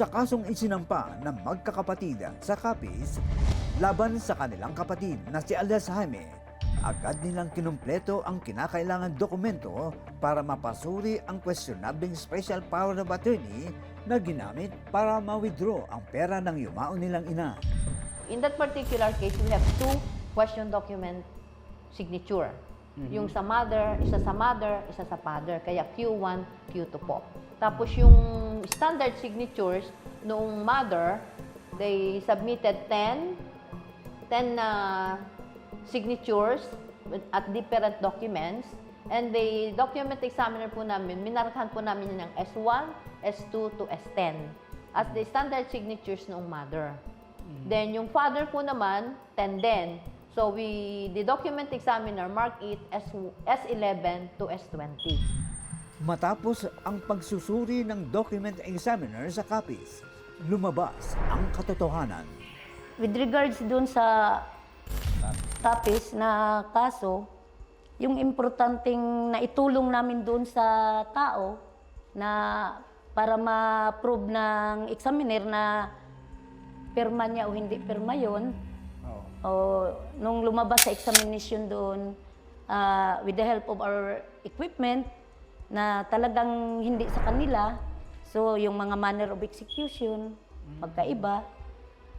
sa kasong isinampa ng magkakapatid sa Capiz laban sa kanilang kapatid na si Alias Jaime. Agad nilang kinumpleto ang kinakailangan dokumento para mapasuri ang questionabling special power of attorney na ginamit para ma-withdraw ang pera ng yumao nilang ina. In that particular case, we have two question document signature. Yung sa mother, isa sa mother, isa sa father. Kaya Q1, Q2 po. Tapos yung standard signatures noong mother, they submitted 10 10 na signatures with- at different documents. And the document examiner po namin, minarkahan po namin yun ng S1, S2 to S10 as the standard signatures noong mother. Then yung father po naman, 10 din. So we, the document examiner mark it as S11 to S20. Matapos ang pagsusuri ng document examiner sa Capiz, lumabas ang katotohanan. With regards dun sa tapis na kaso, yung importanteng naitulong namin dun sa tao na para ma-prove ng examiner na pirma niya o hindi pirma yun, o nung lumabas sa examination doon, ah, with the help of our equipment, na talagang hindi sa kanila, so yung mga manner of execution, magkaiba,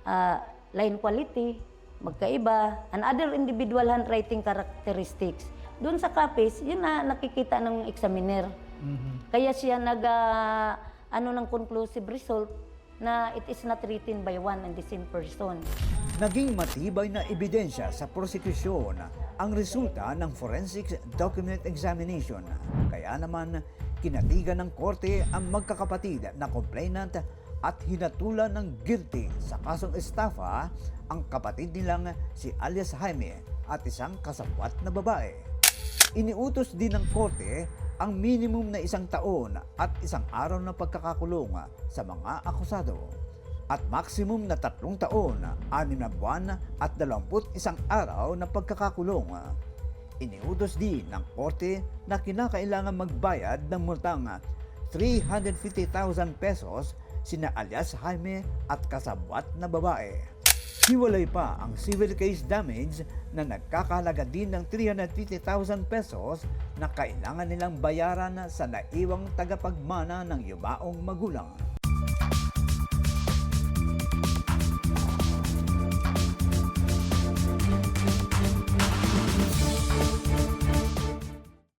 ah, line quality, magkaiba, and other individual handwriting characteristics. Doon sa copies, yun na nakikita ng examiner. Kaya siya nag, ah, ano ng conclusive result na it is not written by one and the same person. Naging matibay na ebidensya sa prosekusyon ang resulta ng forensic document examination. Kaya naman, kinatigan ng korte ang magkakapatid na complainant at hinatulan ng guilty sa kasong estafa ang kapatid nilang si alias Jaime at isang kasabwat na babae. Iniutos din ng korte ang minimum na isang taon at isang araw na pagkakakulong sa mga akusado at maximum na tatlong taon, anim na buwan at dalawamput isang araw na pagkakakulong. Iniutos din ng korte na kinakailangan magbayad ng multang 350,000 pesos sina alias Jaime at kasabwat na babae. Hiwalay pa ang civil case damage na nagkakalaga din ng 350,000 pesos na kailangan nilang bayaran sa naiwang tagapagmana ng yumaong magulang.